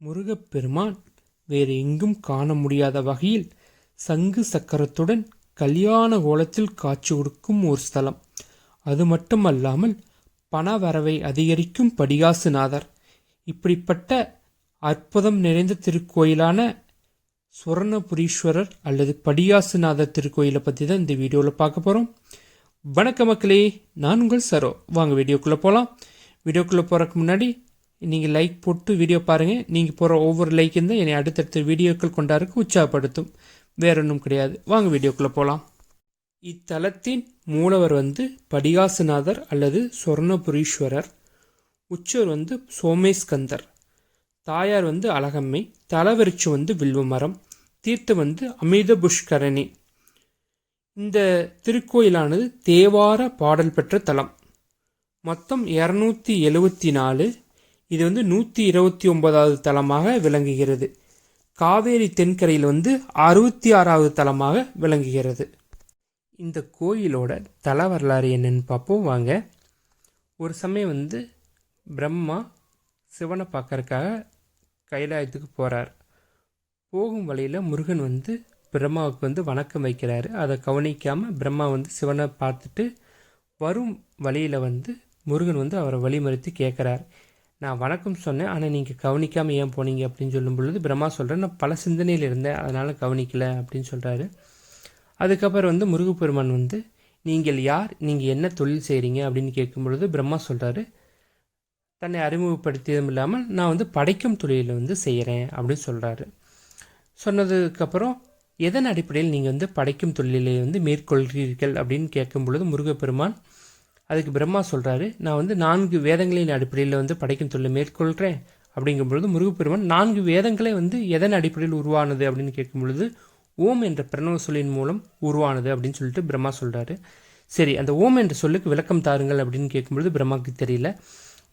முருகப்பெருமான் வேறு எங்கும் காண முடியாத வகையில் சங்கு சக்கரத்துடன் கல்யாண கோலத்தில் காட்சி கொடுக்கும் ஒரு ஸ்தலம். அது மட்டுமல்லாமல் பண வரவை அதிகரிக்கும் படிகாசுநாதர். இப்படிப்பட்ட அற்புதம் நிறைந்த திருக்கோயிலான சுவர்ணபுரீஸ்வரர் அல்லது படியாசுநாதர் திருக்கோயிலை பற்றி தான் இந்த வீடியோவில் பார்க்க போகிறோம் வணக்க மக்களே நான் உங்கள் சரோ. வாங்க வீடியோக்குள்ளே போகலாம் வீடியோக்குள்ளே போகிறதுக்கு முன்னாடி நீங்கள் லைக் போட்டு வீடியோ பாருங்கள் நீங்கள் போகிற ஒவ்வொரு லைக்கும் இருந்தால் என்னை அடுத்தடுத்த வீடியோக்கள் கொண்டாருக்கு உற்சாகப்படுத்தும். வேற ஒன்றும் கிடையாது. வாங்க வீடியோக்குள்ளே போகலாம் இத்தலத்தின் மூலவர் வந்து படிகாசுநாதர் அல்லது சொர்ணபுரீஸ்வரர். உச்சர் வந்து சோமேஸ்கந்தர். தாயார் வந்து அழகம்மை. தலவரிச்சு வந்து வில்வமரம். தீர்த்தம் வந்து அமிர்த புஷ்கரணி இந்த திருக்கோயிலானது தேவார பாடல் பெற்ற தலம். மொத்தம் இரநூத்தி எழுவத்தி நாலு இது வந்து நூற்றி இருபத்தி ஒன்பதாவது தலமாக விளங்குகிறது. காவேரி தென்கரையில் வந்து அறுபத்தி ஆறாவது தலமாக விளங்குகிறது. இந்த கோயிலோட தல வரலாறு என்னன்னு பார்ப்போம் வாங்க. ஒரு சமயம் வந்து பிரம்மா சிவனை பார்க்கறதுக்காக கைலாயத்துக்கு போகிறார் போகும் வழியில் முருகன் வந்து பிரம்மாவுக்கு வந்து வணக்கம் வைக்கிறாரு. அதை கவனிக்காமல் பிரம்மா வந்து சிவனை பார்த்துட்டு வரும் வழியில் வந்து முருகன் வந்து அவரை வழிமறித்து கேட்குறார் நான் வணக்கம் சொன்னேன் ஆனால் நீங்கள் கவனிக்காமல் ஏன் போனீங்க அப்படின்னு சொல்லும் பொழுது பிரம்மா சொல்கிறேன் நான் பல சிந்தனையில் இருந்தேன் அதனால் கவனிக்கலை அப்படின்னு சொல்கிறாரு அதுக்கப்புறம் வந்து முருகப்பெருமான் வந்து நீங்கள் யார்? நீங்கள் என்ன தொழில் செய்கிறீங்க அப்படின்னு கேட்கும் பொழுது பிரம்மா சொல்கிறாரு தன்னை அறிமுகப்படுத்தியதும் இல்லாமல் நான் வந்து படைக்கும் தொழிலில் வந்து செய்கிறேன் அப்படின்னு சொல்கிறாரு சொன்னதுக்கப்புறம் எதன் அடிப்படையில் நீங்கள் வந்து படைக்கும் தொழிலை வந்து மேற்கொள்கிறீர்கள்? அப்படின்னு கேட்கும் பொழுது முருகப்பெருமான் அதுக்கு பிரம்மா சொல்கிறாரு நான் வந்து நான்கு வேதங்களின் அடிப்படையில் வந்து படைக்கும் தொழிலை மேற்கொள்கிறேன் அப்படிங்கும் பொழுது முருகப்பெருமான் நான்கு வேதங்களே வந்து எதன் அடிப்படையில் உருவானது அப்படின்னு கேட்கும் பொழுது ஓம் என்ற பிரணவ சொல்லின் மூலம் உருவானது அப்படின்னு சொல்லிட்டு பிரம்மா சொல்கிறாரு சரி அந்த ஓம் என்ற சொல்லுக்கு விளக்கம் தாருங்கள் அப்படின்னு கேட்கும்பொழுது பிரம்மாவுக்கு தெரியல.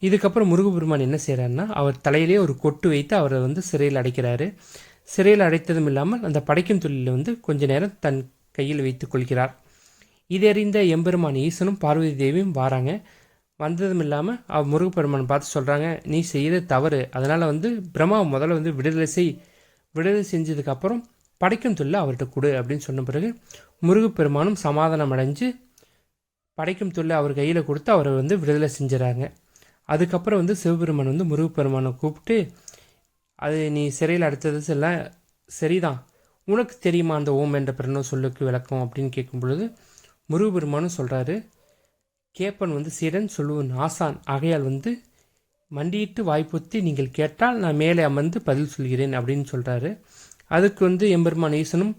இதுக்கப்புறம் முருகப்பெருமான் என்ன செய்கிறாருன்னா அவர் தலையிலே ஒரு கொட்டு வைத்து அவரை வந்து சிறையில் அடைக்கிறாரு. சிறையில் அடைத்ததும் இல்லாமல் அந்த படைக்கும் தொழிலில் வந்து கொஞ்ச நேரம் தன் கையில் வைத்துக் கொள்கிறார். இதறிந்த எம்பெருமான் ஈசனும் பார்வதி தேவியும் வாராங்க. வந்ததும் இல்லாமல் அவ முருகப்பெருமான் பார்த்து சொல்கிறாங்க நீ செய்த தவறு. அதனால் வந்து பிரம்மாவை முதல்ல வந்து விடுதலை செய். விடுதலை செஞ்சதுக்கப்புறம் படைக்கும் தொழில் அவர்கிட்ட கொடு அப்படின்னு சொன்ன பிறகு முருகப்பெருமானும் சமாதானம் அடைஞ்சு படைக்கும் தொழில் அவர் கையில் கொடுத்து அவரை வந்து விடுதலை செஞ்சுறாங்க. அதுக்கப்புறம் வந்து சிவபெருமான் வந்து முருகப்பெருமானை கூப்பிட்டு அது நீ சிறையில் அடுத்தது எல்லாம் சரிதான். உனக்கு தெரியுமா அந்த ஓம் என்ற பிறனோ சொல்லுக்கு விளக்கம்? அப்படின்னு கேட்கும் பொழுது முருகபெருமானும் சொல்கிறாரு கேப்பன் வந்து சீரன் சொல்லுவன் ஆசான். ஆகையால் வந்து மண்டியிட்டு வாய்ப்புத்தி நீங்கள் கேட்டால் நான் மேலே அமர்ந்து பதில் சொல்கிறேன் அப்படின்னு சொல்கிறாரு அதுக்கு வந்து எம்பெருமான் ஈசனும்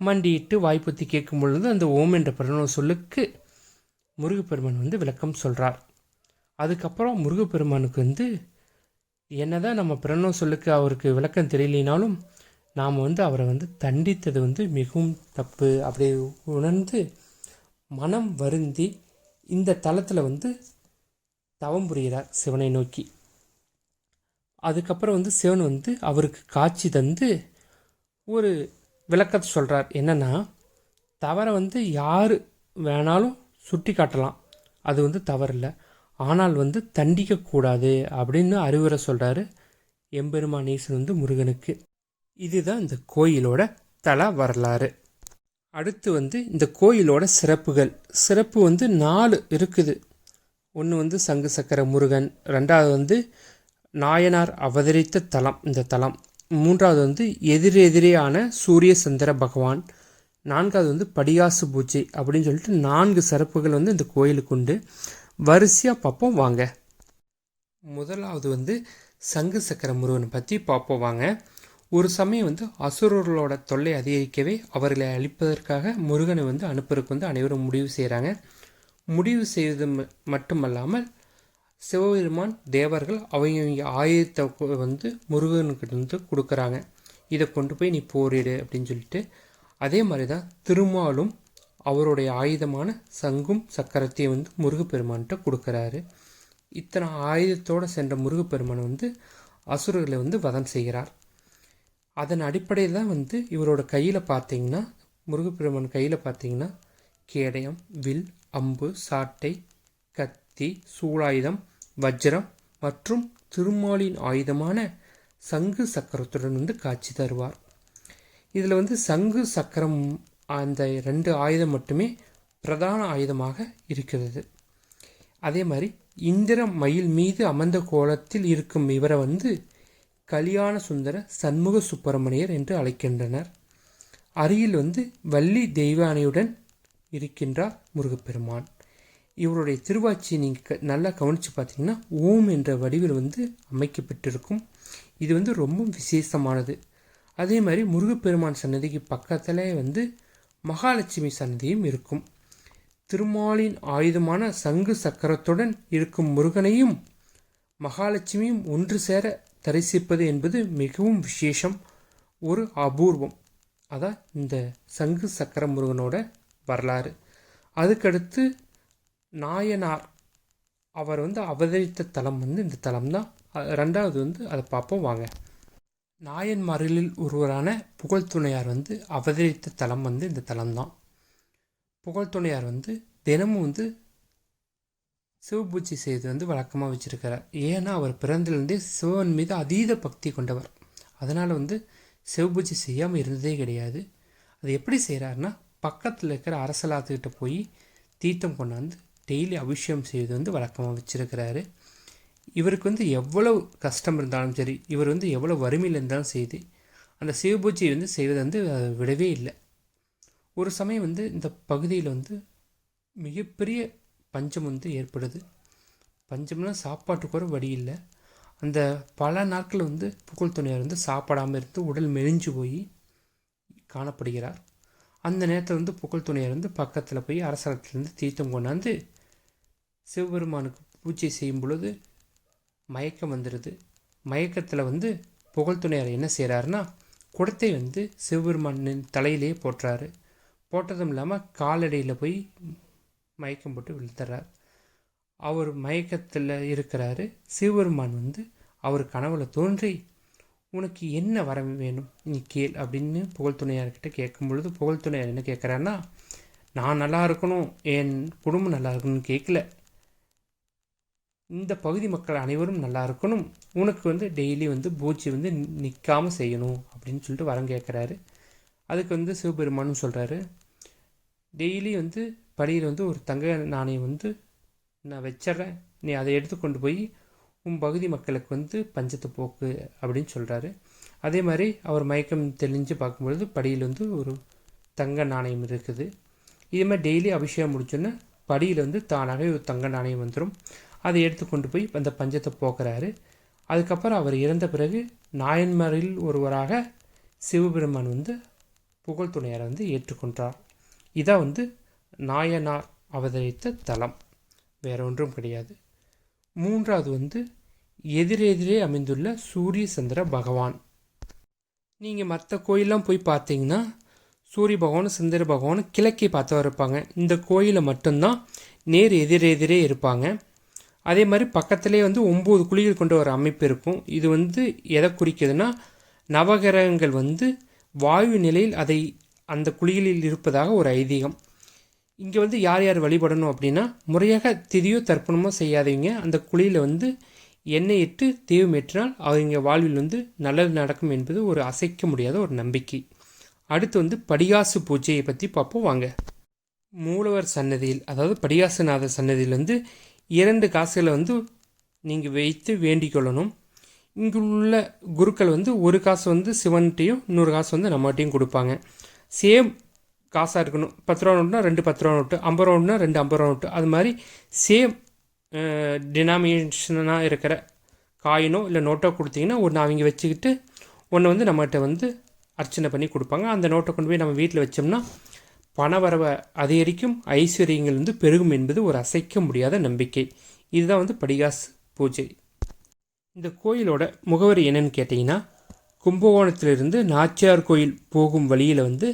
மண்டியிட்டு வாய்ப்புத்தி கேட்கும் பொழுது அந்த ஓம் என்ற பிரணவ சொல்லுக்கு முருகப்பெருமான் வந்து விளக்கம் சொல்கிறார் அதுக்கப்புறம் முருகப்பெருமானுக்கு வந்து என்னதான் நம்ம பிரணவ சொல்லுக்கு அவருக்கு விளக்கம் தெரியலினாலும் நாம் வந்து அவரை வந்து தண்டித்தது வந்து மிகவும் தப்பு. அப்படி உணர்ந்து மனம் வருந்தி இந்த தளத்தில் வந்து தவம் புரிகிறார் சிவனை நோக்கி. அதுக்கப்புறம் வந்து சிவன் வந்து அவருக்கு காட்சி தந்து ஒரு விளக்கத்தை சொல்கிறார் என்னென்னா தவறை வந்து யார் வேணாலும் சுட்டி காட்டலாம். அது வந்து தவறில்லை. ஆனால் வந்து தண்டிக்கக்கூடாது அப்படின்னு அறிவுரை சொல்கிறாரு எம்பெருமானேசன் வந்து முருகனுக்கு. இதுதான் இந்த கோயிலோட தல வரலாறு. அடுத்து வந்து இந்த கோயிலோட சிறப்புகள். சிறப்பு வந்து நாலு இருக்குது. ஒன்று வந்து சங்கு சக்கர முருகன் ரெண்டாவது வந்து நாயனார் அவதரித்த தலம் இந்த தலம். மூன்றாவது வந்து எதிரெதிரேயான சூரிய சந்திர பகவான். நான்காவது வந்து படியாசு பூஜை அப்படின்னு சொல்லிட்டு நான்கு சிறப்புகள் வந்து இந்த கோயிலுக்கு உண்டு. வரிசையாக பார்ப்போம் வாங்க. முதலாவது வந்து சங்கு சக்கர முருகனை பற்றி பார்ப்போம் வாங்க. ஒரு சமயம் வந்து அசுரர்களோட தொல்லை அதிகரிக்கவே அவர்களை அழிப்பதற்காக முருகனை வந்து அனுப்புறதுக்கு வந்து அனைவரும் முடிவு செய்கிறாங்க முடிவு செய்வது மட்டுமல்லாமல் சிவபெருமான் தேவர்கள் அவங்க ஆயுதத்தை வந்து முருகனுக்கிட்ட வந்து கொடுக்குறாங்க. இதை கொண்டு போய் நீ போரிடு அப்படின்னு சொல்லிட்டு. அதே மாதிரி தான் திருமாலும் அவருடைய ஆயுதமான சங்கும் சக்கரத்தையும் வந்து முருகப்பெருமான்கிட்ட கொடுக்குறாரு. இத்தனை ஆயுதத்தோடு சென்ற முருகப்பெருமான் வந்து அசுரர்களை வந்து வதம் செய்கிறார். அதன் அடிப்படையில் தான் வந்து இவரோட கையில் பார்த்தீங்கன்னா முருகப்பெருமான் கையில் பார்த்தீங்கன்னா கேடயம் வில் அம்பு சாட்டை கத்தி சூழாயுதம் வஜ்ரம் மற்றும் திருமாலின் ஆயுதமான சங்கு சக்கரத்துடன் வந்து காட்சி தருவார். இதில் வந்து சங்கு சக்கரம் அந்த ரெண்டு ஆயுதம் மட்டுமே பிரதான ஆயுதமாக இருக்கிறது. அதே மாதிரி இந்திர மயில் மீது அமர்ந்த கோலத்தில் இருக்கும் இவரை வந்து கல்யாண சுந்தர சண்முக சுப்பிரமணியர் என்று அழைக்கின்றனர். அருகில் வந்து வள்ளி தெய்வானையுடன் இருக்கின்றார் முருகப்பெருமான். இவருடைய திருவாட்சி நீங்கள் நல்லா கவனித்து பார்த்தீங்கன்னா ஓம் என்ற வடிவில் வந்து அமைக்கப்பட்டிருக்கும். இது வந்து ரொம்ப விசேஷமானது. அதே மாதிரி முருகப்பெருமான் சன்னதிக்கு பக்கத்திலே வந்து மகாலட்சுமி சன்னதியும் இருக்கும். திருமாலின் ஆயுதமான சங்கு சக்கரத்துடன் இருக்கும் முருகனையும் மகாலட்சுமியும் ஒன்று சேர தரிசிப்பது என்பது மிகவும் விசேஷம். ஒரு அபூர்வம். அதான் இந்த சங்கு சக்கர முருகனோட வரலாறு. அதுக்கடுத்து நாயனார். அவர் வந்து அவதரித்த தலம் வந்து இந்த தலம் தான் ரெண்டாவது வந்து அதை பார்ப்போம் வாங்க. நாயன்மார்களில் ஒருவரான புகழ்துணையார் வந்து அவதரித்த தலம் வந்து இந்த தலம்தான். புகழ்துணையார் வந்து தினமும் வந்து சிவபூஜை செய்து வந்து வழக்கமாக வச்சுருக்கிறார். ஏன்னா அவர் பிறந்திலிருந்தே சிவன் மீது அதீத பக்தி கொண்டவர். அதனால் வந்து சிவபூஜை செய்யாமல் இருந்ததே கிடையாது. அது எப்படி செய்கிறாருன்னா பக்கத்தில் இருக்கிற அரசலாத்துக்கிட்ட போய் தீர்த்தம் கொண்டாந்து டெய்லி அபிஷேகம் செய்வது வந்து வழக்கமாக வச்சுருக்கிறாரு. இவருக்கு வந்து எவ்வளவு கஷ்டம் இருந்தாலும் சரி இவர் வந்து எவ்வளோ வறுமையில் இருந்தாலும் செய்து அந்த சிவபூஜையை வந்து செய்வதை வந்து விடவே இல்லை. ஒரு சமயம் வந்து இந்த பகுதியில் வந்து மிகப்பெரிய பஞ்சம் வந்து ஏற்படுது. பஞ்சம்னா சாப்பாட்டுக்கு கூட வழி இல்லை. அந்த பல நாட்கள் வந்து புகழ் துணையார் வந்து சாப்பிடாமல் இருந்து உடல் மெலிஞ்சு போய் காணப்படுகிறார். அந்த நேரத்தில் வந்து புகழ் துணையார் வந்து பக்கத்தில் போய் அரசாங்கத்திலேருந்து தீர்த்தம் கொண்டாந்து சிவபெருமானுக்கு பூஜை செய்யும் பொழுது மயக்கம் வந்துடுது மயக்கத்தில் வந்து புகழ் துணையார் என்ன செய்கிறாருன்னா குடத்தை வந்து சிவபெருமானின் தலையிலேயே போட்டுறாரு போட்டதும் இல்லாமல் காலடியில் போய் மயக்கம் போட்டு விழுத்துறார். அவர் மயக்கத்தில் இருக்கிறாரு. சிவபெருமான் வந்து அவர் கனவுல தோன்றி உனக்கு என்ன வர வேணும்? நீ கேள் அப்படின்னு புகழ் துணையார்கிட்ட கேட்கும் பொழுது புகழ் துணையார் என்ன கேட்குறாருன்னா நான் நல்லா இருக்கணும். என் குடும்பம் நல்லா இருக்கணும்னு கேட்கல. இந்த பகுதி மக்கள் அனைவரும் நல்லா இருக்கணும். உனக்கு வந்து டெய்லி வந்து பூச்சி வந்து நிற்காமல் செய்யணும் அப்படின்னு சொல்லிட்டு வரம் கேட்குறாரு. அதுக்கு வந்து சிவபெருமானும் சொல்கிறாரு டெய்லி வந்து படியில் வந்து ஒரு தங்க நாணயம் வந்து நான் வச்சிட்றேன். நீ அதை எடுத்து கொண்டு போய் உன் பகுதி மக்களுக்கு வந்து பஞ்சத்தை போக்கு அப்படின்னு சொல்கிறாரு அதே மாதிரி அவர் மயக்கம் தெளிஞ்சு பார்க்கும்பொழுது படியில் வந்து ஒரு தங்க நாணயம் இருக்குது. இதே மாதிரி டெய்லி அபிஷேகம் முடிச்சோன்னே படியில் வந்து தானாகவே ஒரு தங்க நாணயம் வந்துடும் அதை எடுத்து கொண்டு போய் அந்த பஞ்சத்தை போக்குறாரு. அதுக்கப்புறம் அவர் இறந்த பிறகு நாயன்மாரில் ஒருவராக சிவபெருமான் வந்து புகழ் துணையாரை வந்து ஏற்றுக்கொண்டார். இதான் வந்து நாயனார் அவதரித்த தலம். வேற ஒன்றும் கிடையாது. மூன்றாவது வந்து எதிரெதிரே அமைந்துள்ள சூரிய சந்திர பகவான். நீங்கள் மற்ற கோயிலெலாம் போய் பார்த்தீங்கன்னா சூரிய பகவான் சந்திர பகவானும் கிழக்கே பார்த்தவர் இருப்பாங்க. இந்த கோயிலில் மட்டும்தான் நேர் எதிரெதிரே இருப்பாங்க. அதே மாதிரி பக்கத்துலேயே வந்து ஒம்பது குழிகள் கொண்ட ஒரு அமைப்பு இருக்கும். இது வந்து எதை குறிக்குதுன்னா நவகிரகங்கள் வந்து வாயு நிலையில் அதை அந்த குழிகளில் இருப்பதாக ஒரு ஐதீகம். இங்கே வந்து யார் யார் வழிபடணும் அப்படின்னா முறையாக திதியோ தர்ப்பணமோ செய்யாதவங்க அந்த குழியில் வந்து எண்ணெய் இட்டு தீவம் ஏற்றினால் அவங்க வாழ்வில் வந்து நல்லது நடக்கும் என்பது ஒரு அசைக்க முடியாத ஒரு நம்பிக்கை. அடுத்து வந்து படிகாசு பூஜையை பற்றி பார்ப்போம் வாங்க. மூலவர் சன்னதியில் அதாவது படிகாசுநாதர் சன்னதியில் வந்து இரண்டு காசுகளை வந்து நீங்கள் வைத்து வேண்டிக் கொள்ளணும். இங்குள்ள குருக்கள் வந்து ஒரு காசு வந்து சிவன்கிட்டையும் இன்னொரு காசு வந்து நம்மகிட்டையும் கொடுப்பாங்க. சேம் காசாக இருக்கணும். பத்து ரூபா நோட்டுனா ரெண்டு பத்து ரூபா நோட்டு. ஐம்பது ரூபா நோட்டுனா ரெண்டு ஐம்பது ரூபா நோட்டு. அது மாதிரி சேம் டினாமினேஷனாக இருக்கிற காயினோ இல்லை நோட்டோ கொடுத்தீங்கன்னா ஒன்று அவங்க வச்சுக்கிட்டு ஒன்று வந்து நம்மகிட்ட வந்து அர்ச்சனை பண்ணி கொடுப்பாங்க. அந்த நோட்டை கொண்டு போய் நம்ம வீட்டில் வச்சோம்னா பணவரவை அதிகரிக்கும் ஐஸ்வர்யங்கள் வந்து பெருகும் என்பது ஒரு அசைக்க முடியாத நம்பிக்கை. இதுதான் வந்து படிகாஸ் பூஜை. இந்த கோயிலோட முகவரி என்னன்னு கேட்டிங்கன்னா கும்பகோணத்திலிருந்து நாச்சியார் கோயில் போகும் வழியில் வந்து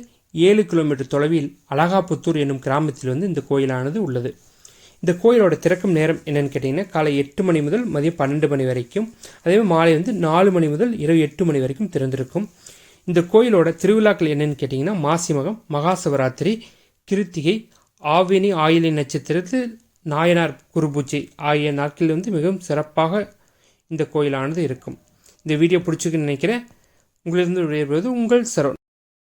ஏழு கிலோமீட்டர் தொலைவில் அழகாபுத்தூர் என்னும் கிராமத்தில் வந்து இந்த கோயிலானது உள்ளது. இந்த கோயிலோட திறக்கும் நேரம் என்னென்னு கேட்டிங்கன்னா காலை எட்டு மணி முதல் மதியம் பன்னெண்டு மணி வரைக்கும் அதே மாலை வந்து நாலு மணி முதல் இரவு எட்டு மணி வரைக்கும் திறந்திருக்கும். இந்த கோயிலோட திருவிழாக்கள் என்னென்னு கேட்டிங்கன்னா மாசி மகம் மகா சிவராத்திரி கிருத்திகை ஆவினி ஆயிலை நட்சத்திரத்தில் நாயனார் குருபூஜை ஆகிய நாட்களில் வந்து மிகவும் சிறப்பாக இந்த கோயிலானது இருக்கும். இந்த வீடியோ பிடிச்சிருக்குன்னு நினைக்கிறேன். உங்களிருந்து விடைபெறுவது உங்கள் சரவண்